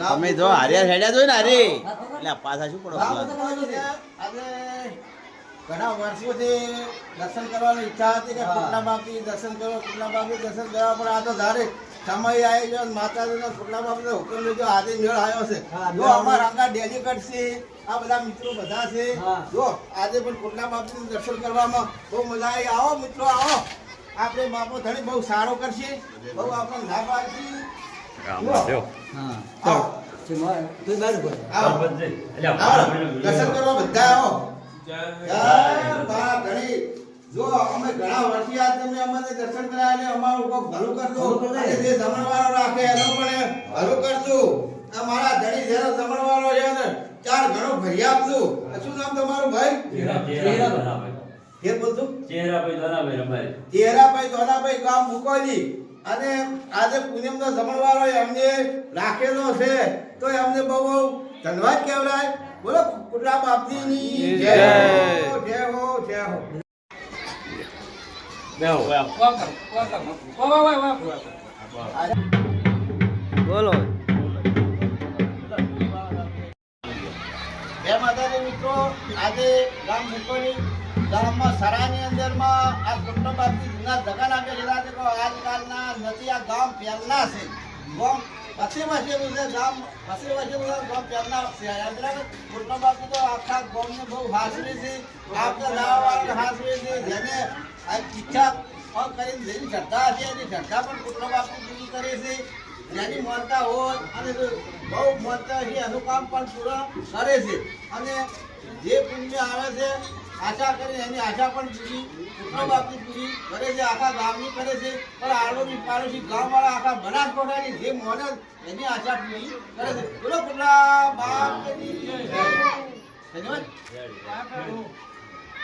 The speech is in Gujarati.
તમે જો હારિયા હેડ્યા જોઈ ને અરે. એટલે પાછા શું પડો ઘણા વર્ષોથી દર્શન કરવાની ઈચ્છા હતી કે કુટલા બાપી દર્શન કરો કુટલા બાપી દર્શન કરવા પણ આ તો ધારે સમય આવી ગયો અને માતાજીનો કુટલા બાપીનો હુકમ લીધો આજે મેળ આવ્યો છે. જો અમારા અંગા ડેલિકેટ છે આ બધા મિત્રો બધા છે. જો આજે પણ કુટલા બાપીનું દર્શન કરવામાં બહુ મજા આવી. આવો મિત્રો આવો. આપણે બાપો ધણી બહુ સારો કરશે. બહુ આપણને ના પાડશે. દર્શન કરવા બધા આવો. જય બા ઘણી. જો અમે ઘણા વર્ષથી આ તમે અમને દર્શન કરાયા એટલે અમારું કોક ભલું કરજો. અને જે જમણવારો રાખે એનો પણ ભલું કરજો. અમારા ધણી જેનો જમણવારો છે ને ચાર ઘણો ભરી આપજો. શું નામ તમારું ભાઈ? એ બોલતું? ચેહરાભાઈ દોનાભાઈ ગામ મુકોલી. અને આજે પૂનમનો જમણવાળો એમને રાખેલો છે. તો એમને બહુ બહુ ધન્યવાદ કહેવાય બોલો કુટલા બાપજીની જય હો જય હો જય હો. બોલો. જય માતાજી મિત્રો આજે ગામ મુકોલી ગામમાં સરાની અંદરમાં આ કુટલા બાપજી જૂના નાખે લીધા છે. કે આજકાલના નથી આ ગામ પહેલા છે. ગામ પછી વસેલું છે ગામ પછી વસેલું છે ગામ પહેલા છે. બાપજી તો આખા ગામને બહુ હાસવી છે. આપણે લાવાવાળાને હાસવી છે. જેને કરે છે. જેની માનતા હોય અને બહુ માનતા હશે પણ પૂરા કરે છે. અને જે પુણ્ય આવે છે આશા કરી એની આશા પણ પૂરી કુટલો બાપુ પૂરી કરે છે આખા ગામની કરે છે. પણ આડોશી પાડોશી ગામવાળા આખા બનાસકોઠાની જે મોને એની આશા પૂરી કરે છે. બોલો કુટલા બાપની ધન્યવાદ.